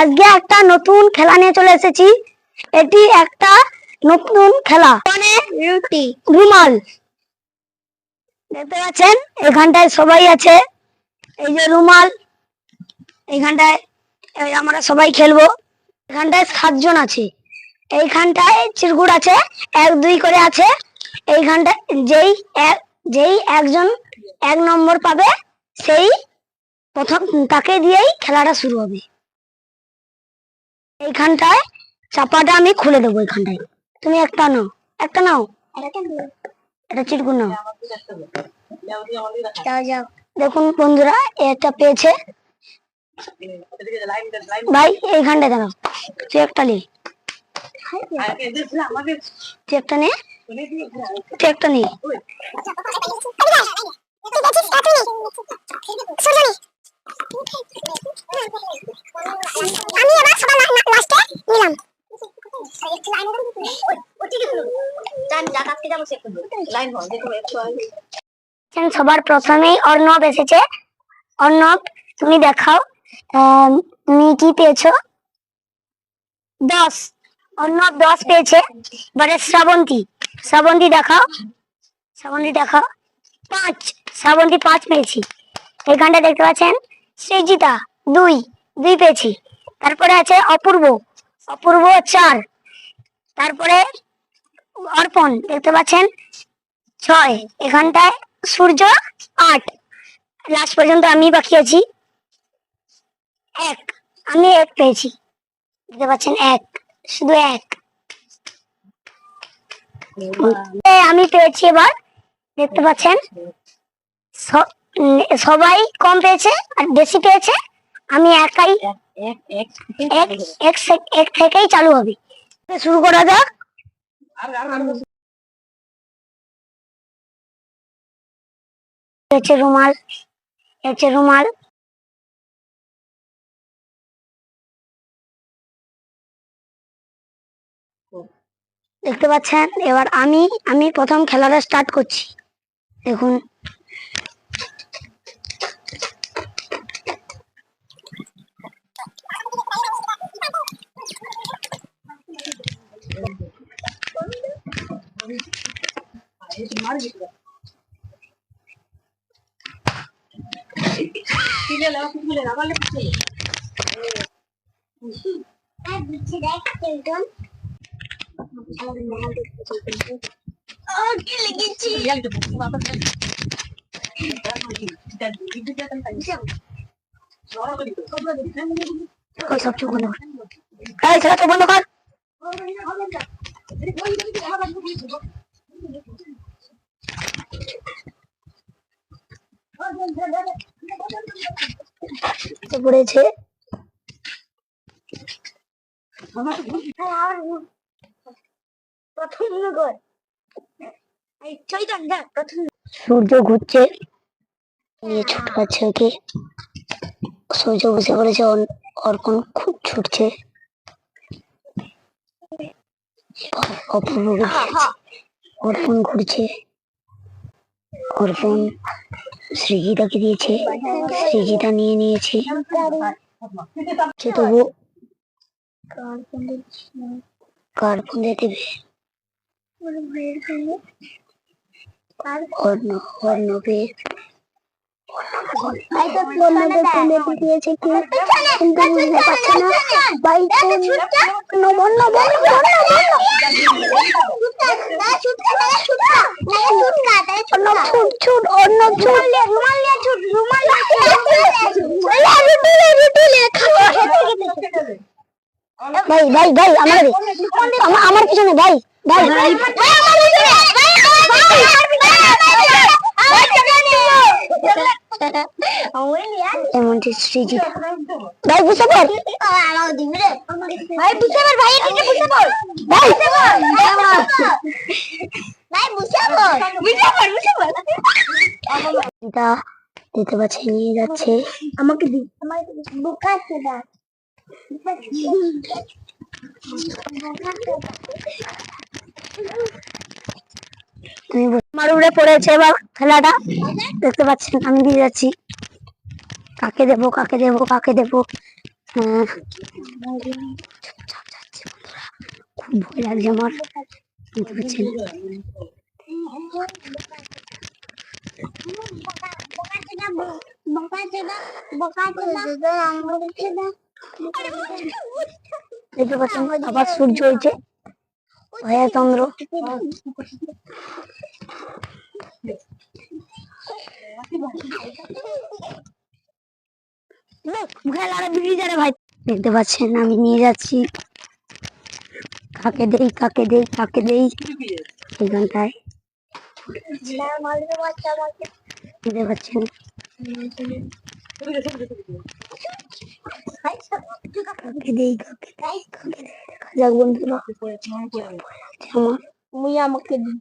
আজকে একটা নতুন খেলা নিয়ে চলে এসেছি। এটি একটা নতুন খেলা। মানে রুটি। রুমাল। দেখতে পাচ্ছেন এখানটায় সবাই আছে। এই যে রুমাল এইখানটায় এই আমরা সবাই খেলব। এখানটায় সাতজন আছে। এইখানটায় চিরকুট আছে এক দুই করে আছে। এইখানটায় যেই এক যেই একজন এক নম্বর পাবে সেই প্রথম তাকে দিয়েই খেলাটা শুরু হবে। এইখানটায় চাপাটা আমি খুলে দেবো এইখানটায়। তুমি একটা নাও একটা নাও। এটা চিরকুট নাও। দেখুন বন্ধুরা, এটা পেয়েছে। ভাই, এইখানটায় দাঁড়াও। তুই একটা নে। তুই একটা নে। তুই একটা নে আমি এবার সবার লাস্টে নিলাম দেখছেন, সবার প্রথমেই অর্ণব এসেছে। অর্ণব, তুমি দেখাও। তুমি কি পেয়েছ? দশ। অর্ণব দশ পেয়েছে। এবারে শ্রাবন্তী। শ্রাবন্তী দেখাও। শ্রাবন্তী দেখাও। পাঁচ। শ্রাবন্তী পাঁচ পেয়েছি। এখানটা দেখতে পাচ্ছেন? সৃজিতা, দুই। দুই পেয়েছি। তারপরে আছে অপূর্ব। অপূর্ব চার। তারপরে অর্পণ দেখতে পাচ্ছেন? ছয় এখানটায় সূর্য আট। লাস্ট পর্যন্ত আমি বাকি আছি। এক আমি এক পেয়েছি। দেখতে পাচ্ছেন? এক শুধু এক। আমি পেয়েছি এবার দেখতে পাচ্ছেন? সবাই কম পেয়েছে আর বেশি পেয়েছে। আমি একাই এক থেকেই চালু হবে। শুরু করা যাক। হচ্ছে রুমাল রুমাল। দেখতে পাচ্ছেন? এবার আমি আমি প্রথম খেলাটা স্টার্ট করছি। দেখুন। ওই সব চুপ বন্ধ কর এই খেলা চুপ বন্ধ কর তো পড়েছে। সূর্য ঘুরছে। ছোট ওকে সূর্য বসে পড়েছে অর্পণ খুব ছুটছে। অর্পণ ঘুরছে অর্পণ দিয়েছে নিয়ে নিয়েছে তবু কার ফোনে দেবে দিয়েছে কি কিন্তু বুঝতে পারছে না অর্ণব ছুট ছুট অর্ণব ছুট ভাই ভাই ভাই আমার আমার- পিছনে ভাই ভাই এমনটি সৃজিতা ভাই বুঝতে পার ভাই বুঝতে পার ভাই এদিকে বুঝতে পার ভাই ভাই বুঝতে পার বুঝতে পার বুঝতে পার সৃজিতা দিতে পারছে নিয়ে যাচ্ছে আমাকে দি আমাকে দাও বল- আমার উপরে পড়েছে এবার খেলাটা দেখতে পাচ্ছেন আমি দিয়ে যাচ্ছি কাকে দেবো কাকে দেবো কাকে দেবো খুব ভয় লাগছে আমার বুঝতে পারছি না। দেখতে পাচ্ছেন আবার সূর্য হয়েছে ভয়া চন্দ্র। মুখে লাগা বিড়ি যারে ভাই। দেখতে পাচ্ছেন, আমি নিয়ে যাচ্ছি। কাকে দেই কাকে দেই কাকে দেই? এইখানটায় দেখতে পাচ্ছেন কাকে দেই কাকে দেই কাকে দেই দেখা যাক বন্ধুরা আমার আমাকে দি।